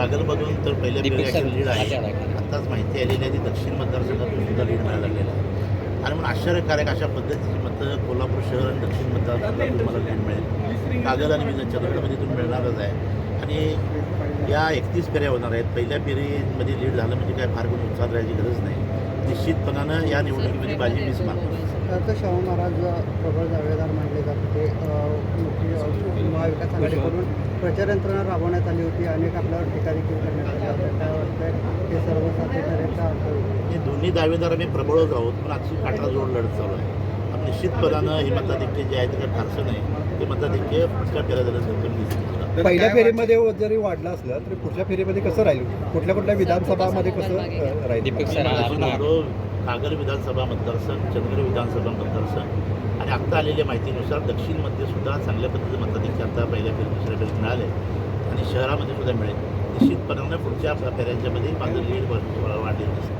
कागलमधून तर पहिल्या sir, lead आहे. आत्ताच माहिती आलेली आहे ती दक्षिण मतदारसंघातून सुद्धा लीड मिळायला लागलेला आहे. आणि म्हणून आश्चर्यकारक अशा पद्धतीची मतं कोल्हापूर शहर आणि दक्षिण मतदारसंघातून मला लीड मिळेल. कागल आणि विधान चंद्रगडमध्ये इथून मिळणारच आहे. आणि या एकतीस फेऱ्या होणार आहेत. पहिल्या फेरीमध्ये लीड झालं म्हणजे काय? फार कोणी उत्साह राहायची गरज नाही. निश्चितपणानं या निवडणुकीमध्ये बाजी मीच मारतो तर शाहू महाराज प्रबळ दावेदार मानले जात होते. अं, मुख्य अं, महाविकास आघाडीकडून. प्रचार यंत्रणा राबवण्यात आली होती. अनेक आपल्यावर टीका देखील करण्यात आल्या होत्या काय वाटतंय? हे सर्व ठरेल का हे दोन्ही दावेदार आम्ही प्रबळच आहोत पण आजची काटा जोड लढत चालू आहे. पण निश्चितपणानं हे मताधिक्य जे आहे ते काही फारसं नाही. ते मताधिक्य पुढच्या फेऱ्या झाल्यानंतर कमी दिसतील. पहिल्या फेरीमध्ये जरी वाढलं असलं तरी पुढच्या फेरीमध्ये कसं राहील? कुठल्या कुठल्या विधानसभामध्ये कसं राहील? आपण कागल विधानसभा मतदारसंघ चंद्र विधानसभा मतदारसंघ. आणि आत्ता आलेल्या माहितीनुसार दक्षिणमध्ये सुद्धा चांगल्या पद्धतीचं मताधिक्य आता पहिल्या फेरी दुसऱ्या फेरीत मिळाले आणि शहरामध्ये सुद्धा मिळेल. निश्चितपणानं पुढच्या फेऱ्यांच्यामध्ये माझं लीड वाढलेलं दिसतं.